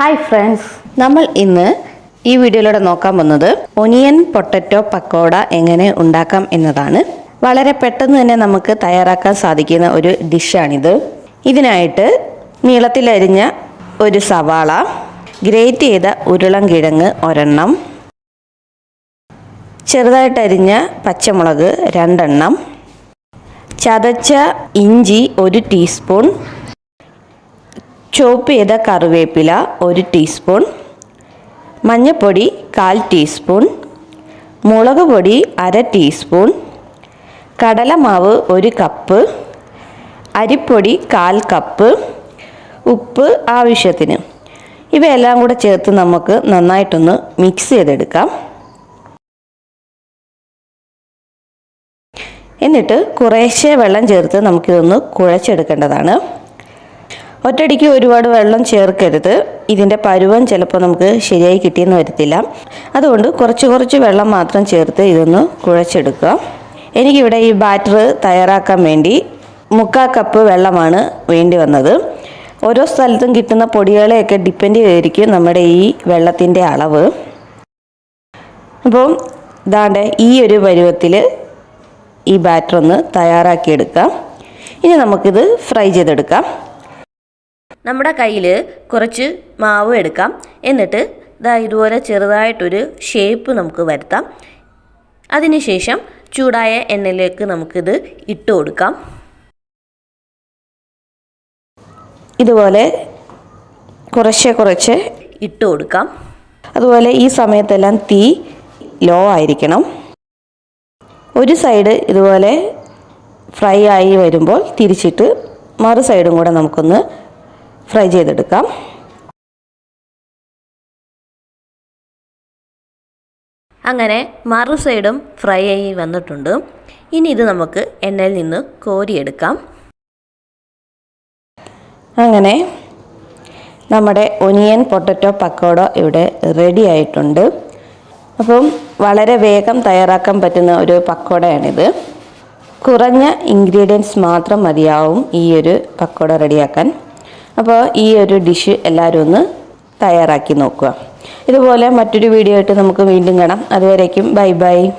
Hi friends നമ്മൾ ഇന്ന് ഈ വീഡിയോയിലൂടെ നോക്കാൻ പോകുന്നത് ഒനിയൻ പൊട്ടറ്റോ പക്കോട എങ്ങനെ ഉണ്ടാക്കാം എന്നതാണ്. വളരെ പെട്ടെന്ന് തന്നെ നമുക്ക് തയ്യാറാക്കാൻ സാധിക്കുന്ന ഒരു ഡിഷാണിത്. ഇതിനായിട്ട് നീളത്തിലരിഞ്ഞ ഒരു സവാള ഗ്രേറ്റ് ചെയ്ത ഉരുളം കിഴങ്ങ് ഒരെണ്ണം ചെറുതായിട്ടരിഞ്ഞ പച്ചമുളക് രണ്ടെണ്ണം ചതച്ച ഇഞ്ചി ഒരു ടീസ്പൂൺ ചോപ്പ് ചെയ്ത കറിവേപ്പില ഒരു ടീസ്പൂൺ മഞ്ഞൾപ്പൊടി കാൽ ടീസ്പൂൺ മുളക് പൊടി അര ടീസ്പൂൺ കടലമാവ് ഒരു കപ്പ് അരിപ്പൊടി കാൽ കപ്പ് ഉപ്പ് ആവശ്യത്തിന്. ഇവയെല്ലാം കൂടെ ചേർത്ത് നമുക്ക് നന്നായിട്ടൊന്ന് മിക്സ് ചെയ്തെടുക്കാം. എന്നിട്ട് കുറേശ്ശെ വെള്ളം ചേർത്ത് നമുക്കിതൊന്ന് കുഴച്ചെടുക്കേണ്ടതാണ്. ഒറ്റയടിക്ക് ഒരുപാട് വെള്ളം ചേർക്കരുത്. ഇതിന്റെ പരുവം ചിലപ്പോൾ നമുക്ക് ശരിയായി കിട്ടിയെന്ന് വരത്തില്ല. അതുകൊണ്ട് കുറച്ച് കുറച്ച് വെള്ളം മാത്രം ചേർത്ത് ഇതൊന്ന് കുഴച്ചെടുക്കുക. എനിക്കിവിടെ ഈ ബാറ്റർ തയ്യാറാക്കാൻ വേണ്ടി മുക്കാൽ കപ്പ് വെള്ളമാണ് വേണ്ടി വന്നത്. ഓരോ സ്ഥലത്തും കിട്ടുന്ന പൊടികളെയൊക്കെ ഡിപ്പെൻഡ് ചെയ്തിരിക്കും നമ്മുടെ ഈ വെള്ളത്തിന്റെ അളവ്. അപ്പോൾ ഇതാണ്ട് ഈ ഒരു പരുവത്തിൽ ഈ ബാറ്റർ ഒന്ന് തയ്യാറാക്കിയെടുക്കാം. ഇനി നമുക്കിത് ഫ്രൈ ചെയ്തെടുക്കാം. നമ്മുടെ കയ്യിൽ കുറച്ച് മാവ് എടുക്കാം. എന്നിട്ട് ഇതാ ഇതുപോലെ ചെറുതായിട്ടൊരു ഷേപ്പ് നമുക്ക് വരുത്താം. അതിനുശേഷം ചൂടായ എണ്ണയിലേക്ക് നമുക്കിത് ഇട്ട് കൊടുക്കാം. ഇതുപോലെ കുറച്ച് കുറച്ച് ഇട്ട് കൊടുക്കാം. അതുപോലെ ഈ സമയത്തെല്ലാം തീ ലോ ആയിരിക്കണം. ഒരു സൈഡ് ഇതുപോലെ ഫ്രൈ ആയി വരുമ്പോൾ തിരിച്ചിട്ട് മറു സൈഡും കൂടെ നമുക്കൊന്ന് ഫ്രൈ ചെയ്തെടുക്കാം. അങ്ങനെ മറു സൈഡും ഫ്രൈ ആയി വന്നിട്ടുണ്ട്. ഇനി ഇത് നമുക്ക് എണ്ണയിൽ നിന്ന് കോരിയെടുക്കാം. അങ്ങനെ നമ്മുടെ ഒനിയൻ പൊട്ടറ്റോ പക്കോട ഇവിടെ റെഡി ആയിട്ടുണ്ട്. അപ്പം വളരെ വേഗം തയ്യാറാക്കാൻ പറ്റുന്ന ഒരു പക്കോടയാണിത് കുറഞ്ഞ ഇൻഗ്രീഡിയൻസ് മാത്രം മതിയാവും ഈ ഒരു പക്കോട റെഡിയാക്കാൻ. അപ്പോൾ ഈ ഒരു ഡിഷ് എല്ലാവരും ഒന്ന് തയ്യാറാക്കി നോക്കുക. ഇതുപോലെ മറ്റൊരു വീഡിയോ ആയിട്ട് നമുക്ക് വീണ്ടും കാണാം. അതുവരേക്കും ബൈ ബൈ.